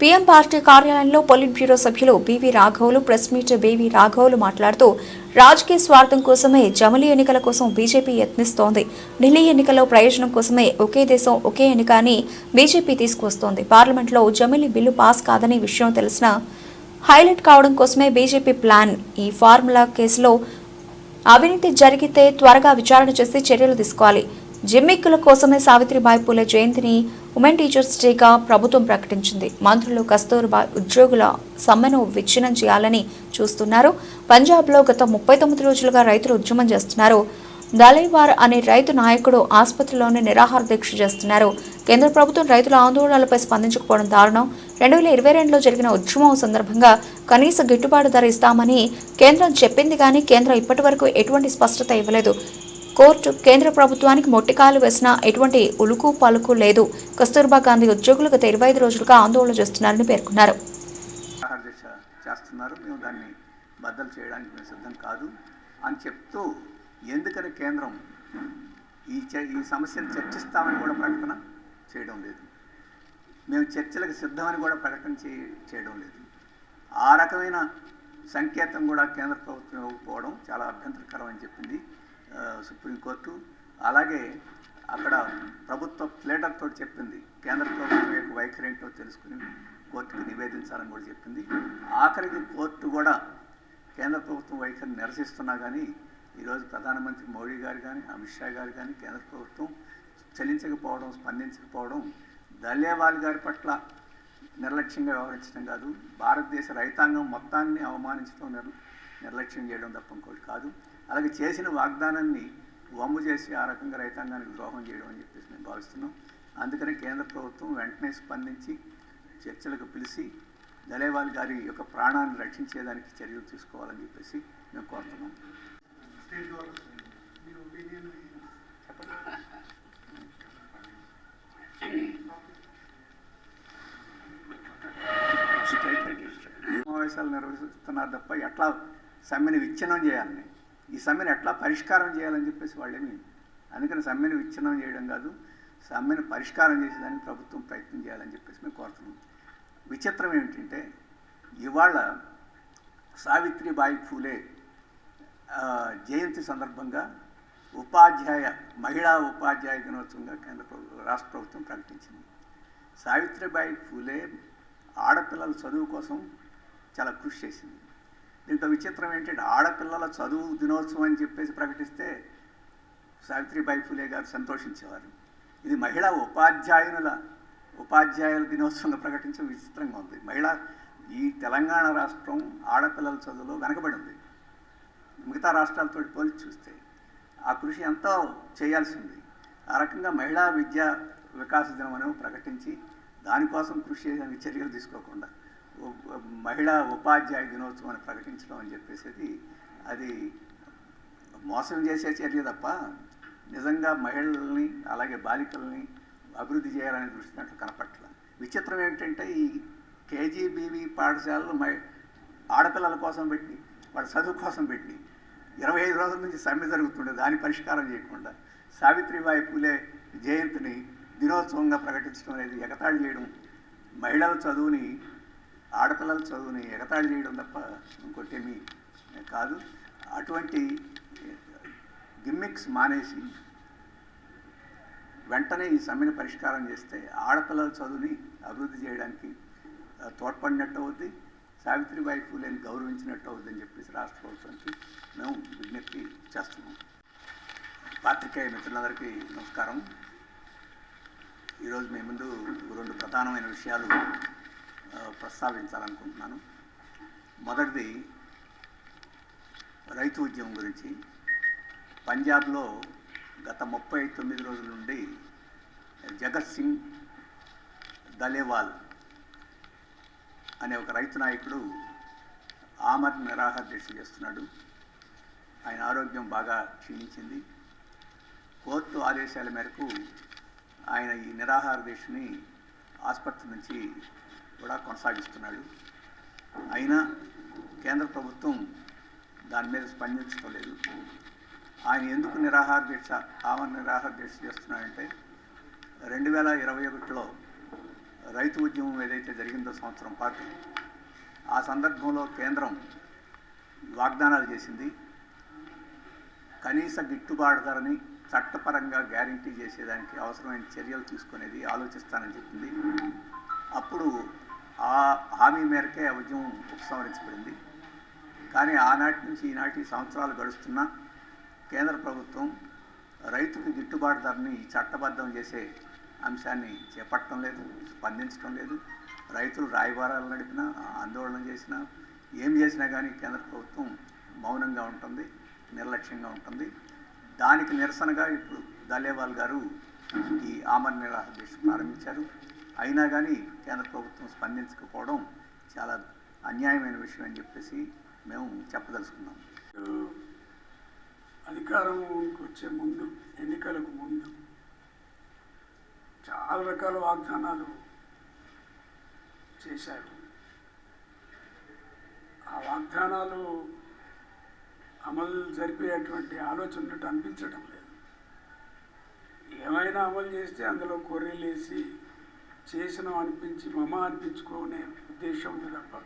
PM party కార్యాలయంలో polit bureau సభ్యులు BV రాఘవులు ప్రెస్ మీట్ బీవీ రాఘవులు మాట్లాడుతూ రాజకీయ స్వార్థం కోసమే జమలి ఎన్నికల కోసం బీజేపీ యత్నిస్తోంది. ఢిల్లీ ఎన్నికల్లో ప్రయోజనం కోసమే ఒకే దేశం ఒకే ఎన్నిక అని బీజేపీ తీసుకువస్తోంది. పార్లమెంట్లో జమిలి బిల్లు పాస్ కాదని విషయం తెలిసిన హైలైట్ కావడం కోసమే బీజేపీ ప్లాన్. ఈ ఫార్ములా కేసులో అవినీతి జరిగితే త్వరగా విచారణ చేసి చర్యలు తీసుకోవాలి. జిమ్మిక్కుల కోసమే సావిత్రిబాయి పూలే జయంతిని ఉమెన్ టీచర్స్ డేగా ప్రభుత్వం ప్రకటించింది. మంత్రులు కస్తూర్బా ఉద్యోగుల సమ్మెను విచ్ఛిన్నం చేయాలని చూస్తున్నారు. పంజాబ్లో గత ముప్పై తొమ్మిది రోజులుగా రైతులు ఉద్యమం చేస్తున్నారు. దలైవార్ అనే రైతు నాయకుడు ఆసుపత్రిలోనే నిరాహార దీక్ష చేస్తున్నారు. కేంద్ర ప్రభుత్వం రైతుల ఆందోళనలపై స్పందించకపోవడం దారుణం. రెండు వేల ఇరవై రెండులో జరిగిన ఉద్యమం సందర్భంగా కనీస గిట్టుబాటు ధర ఇస్తామని కేంద్రం చెప్పింది కానీ కేంద్రం ఇప్పటి వరకు ఎటువంటి స్పష్టత ఇవ్వలేదు. కోర్టు కేంద్ర ప్రభుత్వానికి మొట్టికాలు వేసినా ఎటువంటి ఉలుకు పలుకు లేదు. కస్తూర్బా గాంధీ ఉద్యోగులు గత ఇరవై ఐదు రోజులుగా ఆందోళన చేస్తున్నారని పేర్కొన్నారు. చేస్తున్నారు. మేము దాన్ని బద్దలు చేయడానికి మేము సిద్ధం కాదు అని చెప్తూ ఎందుకని కేంద్రం ఈ చ- ఈ సమస్యను చర్చిస్తామని కూడా ప్రకటన చేయడం లేదు. మేము చర్చలకు సిద్ధమని కూడా ప్రకటన చే- చేయడం లేదు. ఆ రకమైన సంకేతం కూడా కేంద్ర ప్రభుత్వం ఇవ్వకపోవడం చాలా అభ్యంతరకరం అని చెప్పింది. సుప్రీంకోర్టు అలాగే అక్కడ ప్రభుత్వ ప్లేటర్తో చెప్పింది. కేంద్ర ప్రభుత్వం యొక్క వైఖరి ఏంటో తెలుసుకుని కోర్టుకు నివేదించాలని కూడా చెప్పింది. ఆఖరికి కోర్టు కూడా కేంద్ర ప్రభుత్వం వైఖరిని నిరసిస్తున్నా కానీ ఈరోజు ప్రధానమంత్రి మోడీ గారు కానీ అమిత్ షా గారు కానీ కేంద్ర ప్రభుత్వం చెల్లించకపోవడం స్పందించకపోవడం దలేవాల్ గారి పట్ల నిర్లక్ష్యంగా వ్యవహరించడం కాదు భారతదేశ రైతాంగం మొత్తాన్ని అవమానించడం నిర్ నిర్లక్ష్యం చేయడం తప్ప ఇంకోటి కాదు. అలాగే చేసిన వాగ్దానాన్ని వమ్ము చేసి ఆ రకంగా రైతాంగానికి ద్రోహం చేయడం అని చెప్పేసి మేము భావిస్తున్నాం. అందుకని కేంద్ర ప్రభుత్వం వెంటనే స్పందించి చర్చలకు పిలిచి దలేవాల్ గారి యొక్క ప్రాణాన్ని రక్షించేదానికి చర్యలు తీసుకోవాలని చెప్పేసి మేము కోరుతున్నాం. సమావేశాలు నిర్వహిస్తున్నారు తప్ప ఎట్లా సమ్మెను విచ్ఛిన్నం చేయాలని ఈ సమ్మెను ఎట్లా పరిష్కారం చేయాలని చెప్పేసి వాళ్ళేమి అందుకని సమ్మెను విచ్ఛిన్నం చేయడం కాదు సమ్మెను పరిష్కారం చేసేదానికి ప్రభుత్వం ప్రయత్నం చేయాలని చెప్పేసి మేము కోరుతున్నాం. విచిత్రం ఏమిటంటే ఇవాళ సావిత్రిబాయి ఫూలే జయంతి సందర్భంగా ఉపాధ్యాయ మహిళా ఉపాధ్యాయ దినోత్సవంగా కేంద్ర ప్రభుత్వం రాష్ట్ర ప్రభుత్వం ప్రకటించింది. సావిత్రిబాయి ఫూలే ఆడపిల్లల చదువు కోసం చాలా కృషి చేసింది. దీంతో విచిత్రం ఏంటంటే ఆడపిల్లల చదువు దినోత్సవం అని చెప్పేసి ప్రకటిస్తే సావిత్రిబాయి ఫులే గారు సంతోషించేవారు. ఇది మహిళా ఉపాధ్యాయునుల ఉపాధ్యాయుల దినోత్సవంగా ప్రకటించడం విచిత్రంగా ఉంది. మహిళా ఈ తెలంగాణ రాష్ట్రం ఆడపిల్లల చదువులో వెనకబడి ఉంది మిగతా రాష్ట్రాలతో పోల్చి చూస్తే ఆ కృషి ఎంతో చేయాల్సింది ఆ రకంగా మహిళా విద్యా వికాస దినం అనేవి ప్రకటించి దానికోసం కృషి చేయడానికి చర్యలు తీసుకోకుండా మహిళా ఉపాధ్యాయ దినోత్సవాన్ని ప్రకటించడం అని చెప్పేసి అది మోసం చేసే చర్య తప్ప నిజంగా మహిళల్ని అలాగే బాలికల్ని అభివృద్ధి చేయాలనే దృష్టి దాంట్లో కనపట్ల విచిత్రం ఏంటంటే ఈ కేజీబీవి పాఠశాలలు మహి ఆడపిల్లల కోసం పెట్టి వాళ్ళ చదువు కోసం పెట్టి ఇరవై ఐదు రోజుల నుంచి సమ్మె జరుగుతుండే దాని పరిష్కారం చేయకుండా సావిత్రిబాయి పూలే జయంతిని దినోత్సవంగా ప్రకటించడం అనేది ఎగతాళి చేయడం మహిళల చదువుని ఆడపిల్లల చదువుని ఎగతాళి చేయడం తప్ప ఇంకోటి ఏమీ కాదు. అటువంటి గిమ్మిక్స్ మానేసి వెంటనే ఈ సమ్మెను పరిష్కారం చేస్తే ఆడపిల్లల చదువుని అభివృద్ధి చేయడానికి తోడ్పడినట్టు అవుద్ది సావిత్రిబాయి ఫూలేని గౌరవించినట్టు అవుద్దని చెప్పేసి రాష్ట్ర ప్రభుత్వానికి మేము విజ్ఞప్తి చేస్తున్నాం. పాత్రికేయ మిత్రులందరికీ నమస్కారం. ఈరోజు మీ ముందు రెండు ప్రధానమైన విషయాలు ప్రస్తావించాలనుకుంటున్నాను. మొదటిది రైతు ఉద్యమం గురించి. పంజాబ్లో గత ముప్పై తొమ్మిది రోజుల నుండి జగత్ సింగ్ దలేవాల్ అనే ఒక రైతు నాయకుడు ఆమర్ నిరాహార దీక్ష చేస్తున్నాడు. ఆయన ఆరోగ్యం బాగా క్షీణించింది. కోర్టు ఆదేశాల మేరకు ఆయన ఈ నిరాహార దీక్షని ఆసుపత్రి నుంచి కూడా కొనసాగిస్తున్నాడు. అయినా కేంద్ర ప్రభుత్వం దాని మీద స్పందించుకోలేదు. ఆయన ఎందుకు నిరాహార దీక్ష ఆమె నిరాహార దీక్ష చేస్తున్నాడంటే రెండు వేల ఇరవై ఒకటిలో రైతు ఉద్యమం ఏదైతే జరిగిందో సంవత్సరం పాటు ఆ సందర్భంలో కేంద్రం వాగ్దానాలు చేసింది కనీస గిట్టుబాటు ధరని చట్టపరంగా గ్యారంటీ చేసేదానికి అవసరమైన చర్యలు తీసుకునేది ఆలోచిస్తానని చెప్పింది. అప్పుడు ఆ హామీ మేరకే ఉద్యమం ఉపసంహరించబడింది. కానీ ఆనాటి నుంచి ఈనాటి సంవత్సరాలు గడుస్తున్నా కేంద్ర ప్రభుత్వం రైతుకు గిట్టుబాటు ధరని చట్టబద్ధం చేసే అంశాన్ని చేపట్టడం లేదు స్పందించడం లేదు. రైతులు రాయబారాలు నడిపినా ఆందోళన చేసినా ఏం చేసినా కానీ కేంద్ర ప్రభుత్వం మౌనంగా ఉంటుంది నిర్లక్ష్యంగా ఉంటుంది. దానికి నిరసనగా ఇప్పుడు దలేవాల్ గారు ఈ ఆమరణ నిరాహార దీక్ష ప్రారంభించారు. అయినా కానీ కేంద్ర ప్రభుత్వం స్పందించకపోవడం చాలా అన్యాయమైన విషయం అని చెప్పేసి మేము చెప్పదలుచుకున్నాం. అధికారంకి వచ్చే ముందు ఎన్నికలకు ముందు చాలా రకాల వాగ్దానాలు చేశారు. ఆ వాగ్దానాలు అమలు జరిపేటువంటి ఆలోచన ఉన్నట్టు అనిపించడం లేదు. ఏమైనా అమలు చేస్తే అందులో కొర్రీలు వేసి చేసినాం అనిపించి మమ అనిపించుకునే ఉద్దేశం ఉంది తప్ప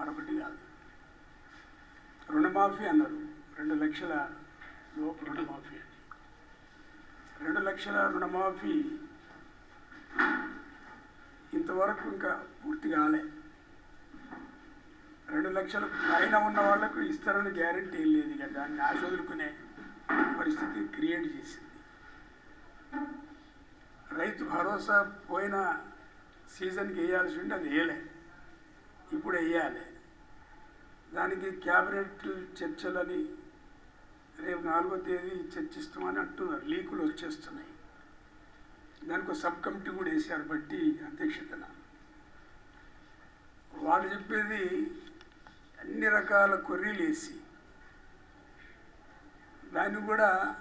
మరొకటి కాదు. రుణమాఫీ అన్నారు. రెండు లక్షల లోపు రుణమాఫీ అని. రెండు లక్షల రుణమాఫీ ఇంతవరకు ఇంకా పూర్తి కాలే. రెండు లక్షల పైన ఉన్న వాళ్ళకు ఇస్తారని గ్యారంటీ లేదు ఇక. దాన్ని ఆశోదుకునే పరిస్థితి క్రియేట్ చేసింది. రైతు భరోసా పోయిన సీజన్కి వేయాల్సి ఉంటే అది వేయలే. ఇప్పుడు వేయాలి. దానికి క్యాబినెట్ చర్చలని రేపు నాలుగో తేదీ చర్చిస్తామని అంటున్నారు. లీకులు వచ్చేస్తున్నాయి. దానికి సబ్ కమిటీ కూడా వేశారు బట్టి అధ్యక్షతన. వాళ్ళు చెప్పేది అన్ని రకాల కొర్రీలు వేసి దాన్ని కూడా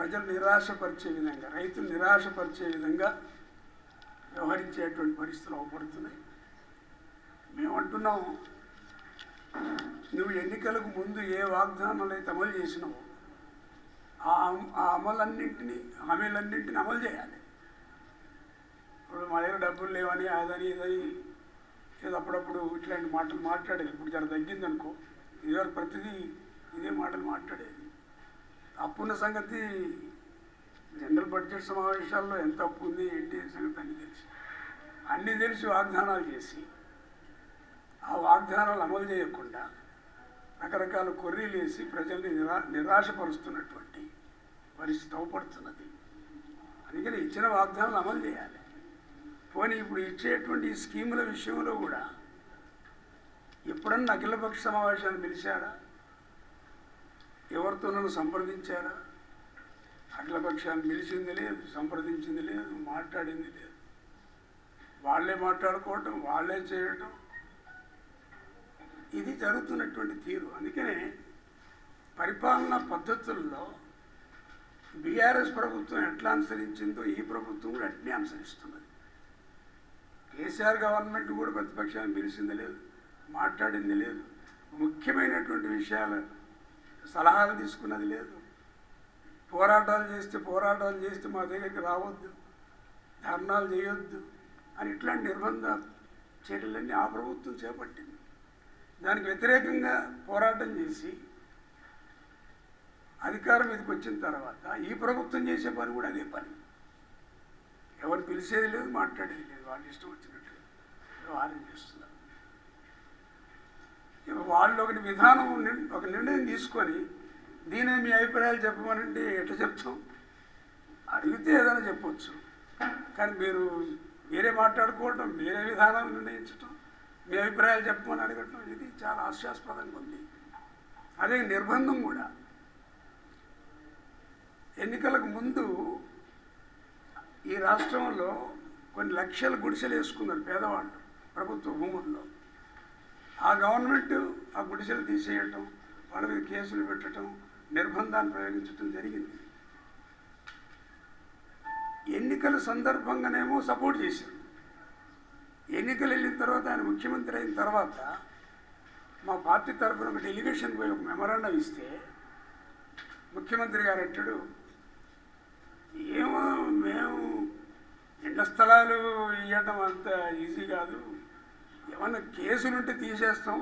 ప్రజలు నిరాశపరిచే విధంగా రైతులు నిరాశపరిచే విధంగా వ్యవహరించేటువంటి పరిస్థితులు అవపడుతున్నాయి. మేము అంటున్నాం నువ్వు ఎన్నికలకు ముందు ఏ వాగ్దానాలు అయితే అమలు చేసినావో ఆ ఆ అమలన్నింటినీ హామీలన్నింటినీ అమలు చేయాలి. ఇప్పుడు మా దగ్గర డబ్బులు లేవని అదని ఇదని ఏదో అప్పుడప్పుడు ఇట్లాంటి మాటలు మాట్లాడేది. ఇప్పుడు జర తగ్గిందనుకో ఇదివరకు ప్రతిదీ ఇదే మాటలు మాట్లాడేది. అప్పున్న సంగతి జనరల్ బడ్జెట్ సమావేశాల్లో ఎంత అప్పు ఉంది ఏంటి సంగతి అన్నీ తెలిసి. అన్నీ తెలిసి వాగ్దానాలు చేసి ఆ వాగ్దానాలు అమలు చేయకుండా రకరకాల కొర్రీలు వేసి ప్రజల్ని నిరా నిరాశపరుస్తున్నటువంటి పరిస్థితి అవపడుతున్నది. అందుకని ఇచ్చిన వాగ్దానాలు అమలు చేయాలి. పోనీ ఇప్పుడు ఇచ్చేటువంటి స్కీముల విషయంలో కూడా ఎప్పుడన్నా అఖిలపక్ష సమావేశాన్ని ఎవరితో నన్ను సంప్రదించారా? అఖిలపక్షాన్ని పిలిచింది లేదు సంప్రదించింది లేదు మాట్లాడింది లేదు. వాళ్ళే మాట్లాడుకోవటం వాళ్ళే చేయటం. ఇది జరుగుతున్నటువంటి తీరు. అందుకనే పరిపాలనా పద్ధతుల్లో బీఆర్ఎస్ ప్రభుత్వం ఎట్లా అనుసరించిందో ఈ ప్రభుత్వం కూడా అట్నే అనుసరిస్తున్నది. కేసీఆర్ గవర్నమెంట్ కూడా ప్రతిపక్షాన్ని పిలిచింది లేదు మాట్లాడింది లేదు. ముఖ్యమైనటువంటి విషయాలు సలహాలు తీసుకున్నది లేదు. పోరాటాలు చేస్తే పోరాటాలు చేస్తే మా దగ్గరికి రావద్దు. ధర్నాలు చేయొద్దు అని ఇట్లాంటి నిర్బంధ చర్యలన్నీ ఆ ప్రభుత్వం చేపట్టింది. దానికి వ్యతిరేకంగా పోరాటం చేసి అధికారం మీదకి వచ్చిన తర్వాత ఈ ప్రభుత్వం చేసే పని కూడా అదే పని. ఎవరు పిలిచేది లేదు మాట్లాడేది లేదు. వాళ్ళు ఇష్టం వచ్చినట్టు వ్యవహారం చేస్తున్నారు. వాళ్ళు ఒక విధానం ఒక నిర్ణయం తీసుకొని దీని మీ అభిప్రాయాలు చెప్పమనంటే ఎట్లా చెప్తాం? అడిగితే ఏదైనా చెప్పవచ్చు కానీ మీరు మీరే మాట్లాడుకోవటం మీరే విధానం నిర్ణయించటం మీ అభిప్రాయాలు చెప్పమని అడగటం ఇది చాలా హాస్యాస్పదంగా ఉంది. అదే నిర్బంధం కూడా. ఎన్నికలకు ముందు ఈ రాష్ట్రంలో కొన్ని లక్షల గుడిసెలు వేసుకున్నారు పేదవాళ్ళు ప్రభుత్వ భూముల్లో. ఆ గవర్నమెంట్ ఆ గుడిసెలు తీసేయటం వాళ్ళ మీద కేసులు పెట్టడం నిర్బంధాన్ని ప్రయోగించడం జరిగింది. ఎన్నికల సందర్భంగానేమో సపోర్ట్ చేశారు. ఎన్నికలు వెళ్ళిన తర్వాత ఆయన ముఖ్యమంత్రి అయిన తర్వాత మా పార్టీ తరఫున ఒక డెలిగేషన్ పోయి ఒక మెమరాండం ఇస్తే ముఖ్యమంత్రి గారు అంటాడు ఏమో మేము ఇళ్ళ స్థలాలు ఇవ్వటం అంత ఈజీ కాదు. ఏమన్నా కేసులుంటే తీసేస్తాం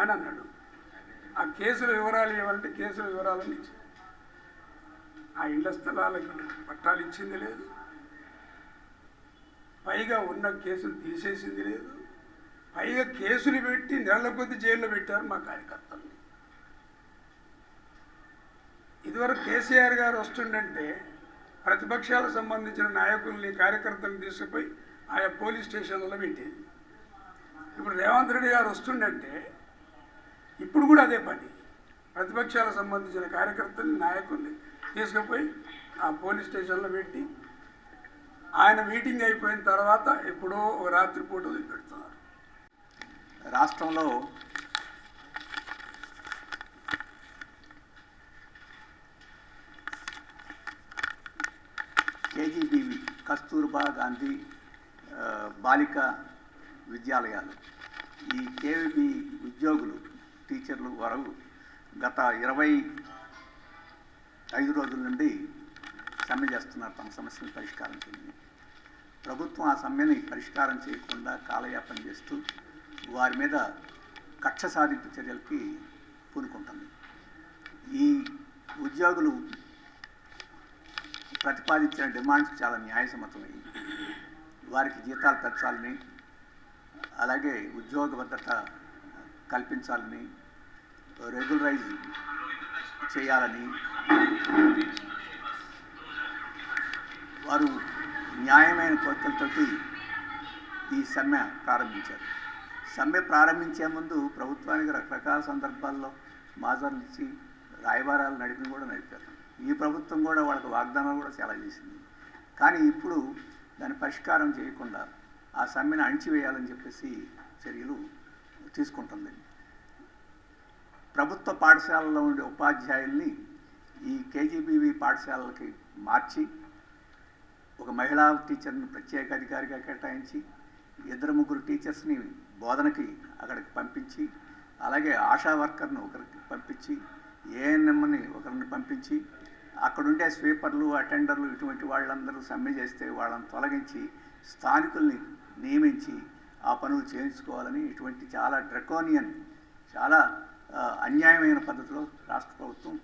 అని అన్నాడు. ఆ కేసుల వివరాలు ఇవ్వాలంటే కేసుల వివరాలని ఇచ్చి ఆ ఇళ్ళ స్థలాలకు పట్టాలు ఇచ్చింది లేదు. పైగా ఉన్న కేసులు తీసేసింది లేదు. పైగా కేసులు పెట్టి నెలల కొద్ది జైల్లో పెట్టారు మా కార్యకర్తల్ని ఇదివరకు కేసీఆర్ గారు వస్తుండంటే ప్రతిపక్షాలకు సంబంధించిన నాయకుల్ని కార్యకర్తలను తీసుకుపోయి ఆయా పోలీస్ స్టేషన్లలో పెట్టేది. ఇప్పుడు రేవంత్ రెడ్డి గారు వస్తుండంటే ఇప్పుడు కూడా అదే పని. ప్రతిపక్షాలకు సంబంధించిన కార్యకర్తల్ని నాయకుల్ని తీసుకుపోయి ఆ పోలీస్ స్టేషన్లో పెట్టి ఆయన మీటింగ్ అయిపోయిన తర్వాత ఎప్పుడో ఒక రాత్రి పూట పెడుతున్నారు. రాష్ట్రంలో కేజీబీవి కస్తూర్బా గాంధీ బాలిక విద్యాలయాలు. ఈ కేవీబీ ఉద్యోగులు టీచర్లు వరకు గత ఇరవై ఐదు రోజుల నుండి సమ్మె చేస్తున్నారు. తమ సమస్యను పరిష్కారం చేయండి ప్రభుత్వం ఆ సమ్మెని పరిష్కారం చేయకుండా కాలయాపన చేస్తూ వారి మీద కక్ష సాధింపు చర్యలకి పూనుకుంటుంది. ఈ ఉద్యోగులు ప్రతిపాదించిన డిమాండ్స్ చాలా న్యాయసమ్మతమైనవి వారికి జీతాలు పెంచాలని అలాగే ఉద్యోగ భద్రత కల్పించాలని రెగ్యులరైజ్ చేయాలని వారు న్యాయమైన కోరికలతోటి ఈ సమ్మె ప్రారంభించారు. సమ్మె ప్రారంభించే ముందు ప్రభుత్వానికి రకరకాల సందర్భాల్లో మాజర్లు ఇచ్చి రాయబారాలు నడిపి కూడా నడిపారు. ఈ ప్రభుత్వం కూడా వాళ్ళకి వాగ్దానాలు కూడా చాలా చేసింది. కానీ ఇప్పుడు దాని పరిష్కారం చేయకుండా ఆ సమ్మెను అణిచివేయాలని చెప్పేసి చర్యలు తీసుకుంటుంది. ప్రభుత్వ పాఠశాలలో ఉండే ఉపాధ్యాయుల్ని ఈ కేజీబీవి పాఠశాలలకి మార్చి ఒక మహిళా టీచర్ని ప్రత్యేక అధికారిగా కేటాయించి ఇద్దరు ముగ్గురు టీచర్స్ని బోధనకి అక్కడికి పంపించి అలాగే ఆశా వర్కర్ను ఒకరికి పంపించి ఏఎన్ఎంని ఒకరిని పంపించి అక్కడుండే స్వీపర్లు అటెండర్లు ఇటువంటి వాళ్ళందరూ సమ్మె చేస్తే వాళ్ళని తొలగించి స్థానికుల్ని నియమించి ఆ పనులు చేయించుకోవాలని ఇటువంటి చాలా డ్రకోనియన్ చాలా అన్యాయమైన పద్ధతిలో రాష్ట్ర ప్రభుత్వం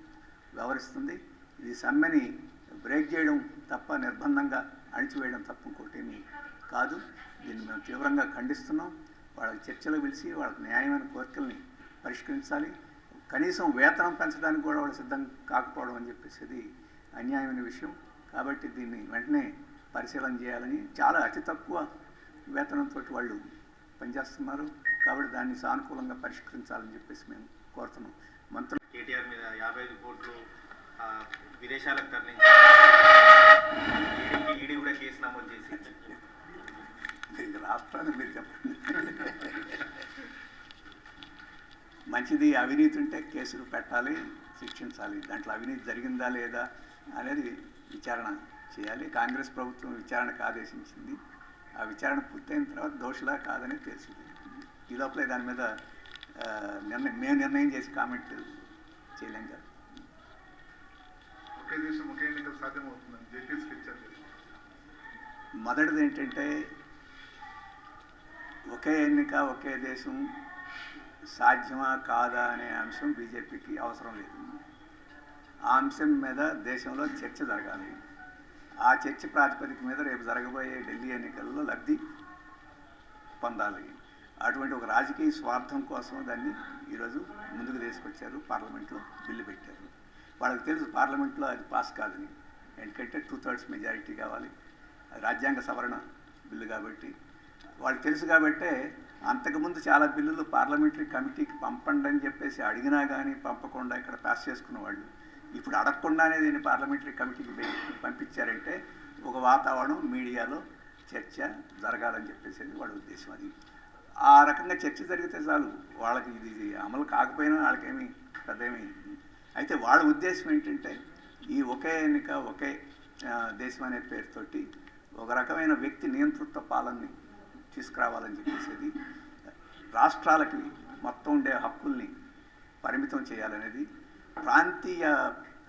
వ్యవహరిస్తుంది. ఇది సమ్మెని బ్రేక్ చేయడం తప్ప నిర్బంధంగా అణిచివేయడం తప్ప ఇంకోటేమీ కాదు. దీన్ని మేము తీవ్రంగా ఖండిస్తున్నాం. వాళ్ళకి చర్చలు పిలిచి వాళ్ళకి న్యాయమైన కోరికల్ని పరిష్కరించాలి. కనీసం వేతనం పెంచడానికి కూడా వాళ్ళు సిద్ధం కాకపోవడం అని చెప్పేసి అన్యాయమైన విషయం. కాబట్టి దీన్ని వెంటనే పరిశీలన చేయాలని చాలా అతి తక్కువ వేతనంతో వాళ్ళు పనిచేస్తున్నారు. కాబట్టి దాన్ని సానుకూలంగా పరిష్కరించాలని చెప్పేసి మేము కోరుతున్నాం. మంత్రులు కేటీఆర్ మీద యాభై ఐదు కోట్లు విదేశాలకు తరలించి ఈడీ కూడా కేసు నమోదు చేసి. రాష్ట్రాన్ని మీరు చెప్పండి. మంచిది అవినీతి ఉంటే కేసులు పెట్టాలి శిక్షించాలి. దాంట్లో అవినీతి జరిగిందా లేదా అనేది విచారణ చేయాలి. కాంగ్రెస్ ప్రభుత్వం విచారణకు ఆదేశించింది. ఆ విచారణ పూర్తయిన తర్వాత దోషులా కాదని తెలిసింది ఈ లోపలే దాని మీద నిర్ణయం మేము నిర్ణయం చేసి కామెంట్ చేయలేం కదా. మొదటిది ఏంటంటే ఒకే ఎన్నిక ఒకే దేశం సాధ్యమా కాదా అనే అంశం బీజేపీకి అవసరం లేదు. ఆ అంశం మీద దేశంలో చర్చ జరగాలి. ఆ చర్చ ప్రాతిపదిక మీద రేపు జరగబోయే ఢిల్లీ ఎన్నికల్లో లబ్ధి పొందాలి. అటువంటి ఒక రాజకీయ స్వార్థం కోసం దాన్ని ఈరోజు ముందుకు తీసుకొచ్చారు పార్లమెంట్లో బిల్లు పెట్టారు. వాళ్ళకి తెలుసు పార్లమెంట్లో అది పాస్ కాదని. ఎందుకంటే టూ థర్డ్స్ మెజారిటీ కావాలి. అది రాజ్యాంగ సవరణ బిల్లు కాబట్టి. వాళ్ళకి తెలుసు కాబట్టే అంతకుముందు చాలా బిల్లులు పార్లమెంటరీ కమిటీకి పంపండి అని చెప్పేసి అడిగినా కానీ పంపకుండా ఇక్కడ పాస్ చేసుకున్న వాళ్ళు ఇప్పుడు అడగకుండానే దీన్ని పార్లమెంటరీ కమిటీకి పంపించారంటే ఒక వాతావరణం మీడియాలో చర్చ జరగాలని చెప్పేసి వాళ్ళ ఉద్దేశం అది. ఆ రకంగా చర్చ జరిగితే చాలు వాళ్ళకి ఇది అమలు కాకపోయినా వాళ్ళకేమీ పెద్ద ఏమీ అయితే వాళ్ళ ఉద్దేశం ఏంటంటే ఈ ఒకే ఎన్నిక ఒకే దేశం అనే పేరుతోటి ఒక రకమైన వ్యక్తి నియంతృత్వ పాలనని తీసుకురావాలని చెప్పేసేది రాష్ట్రాలకి మొత్తం ఉండే హక్కుల్ని పరిమితం చేయాలనేది ప్రాంతీయ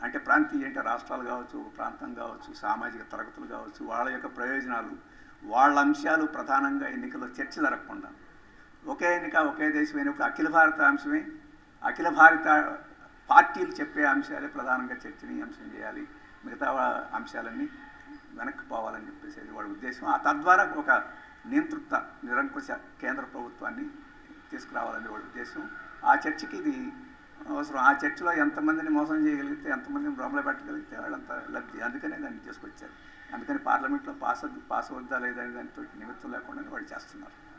అంటే ప్రాంతీయ అంటే రాష్ట్రాలు కావచ్చు ఒక ప్రాంతం కావచ్చు సామాజిక తరగతులు కావచ్చు వాళ్ళ యొక్క ప్రయోజనాలు వాళ్ళ అంశాలు ప్రధానంగా ఎన్నికల్లో చర్చ జరగకుండా. ఒకే ఎన్నిక ఒకే దేశం అయినప్పుడు అఖిల భారత అంశమే. అఖిల భారత పార్టీలు చెప్పే అంశాలే ప్రధానంగా చర్చనీయాంశం చేయాలి. మిగతా అంశాలన్నీ వెనక్కి పోవాలని చెప్పేసి వాడి వాళ్ళ ఉద్దేశం. ఆ తద్వారా ఒక నియంతృత్వ నిరంకుశ కేంద్ర ప్రభుత్వాన్ని తీసుకురావాలని వాళ్ళ ఉద్దేశం. ఆ చర్చకి ఇది అవసరం. ఆ చర్చిలో ఎంతమందిని మోసం చేయగలిగితే ఎంతమందిని భ్రమలో పెట్టగలిగితే వాళ్ళంత లబ్ధి. అందుకనే దాన్ని తీసుకొచ్చారు. అందుకని పార్లమెంట్లో పాస్ పాస్ వద్దా లేదా అనే దానితో నిమిత్తం లేకుండా వాళ్ళు చేస్తున్నారు.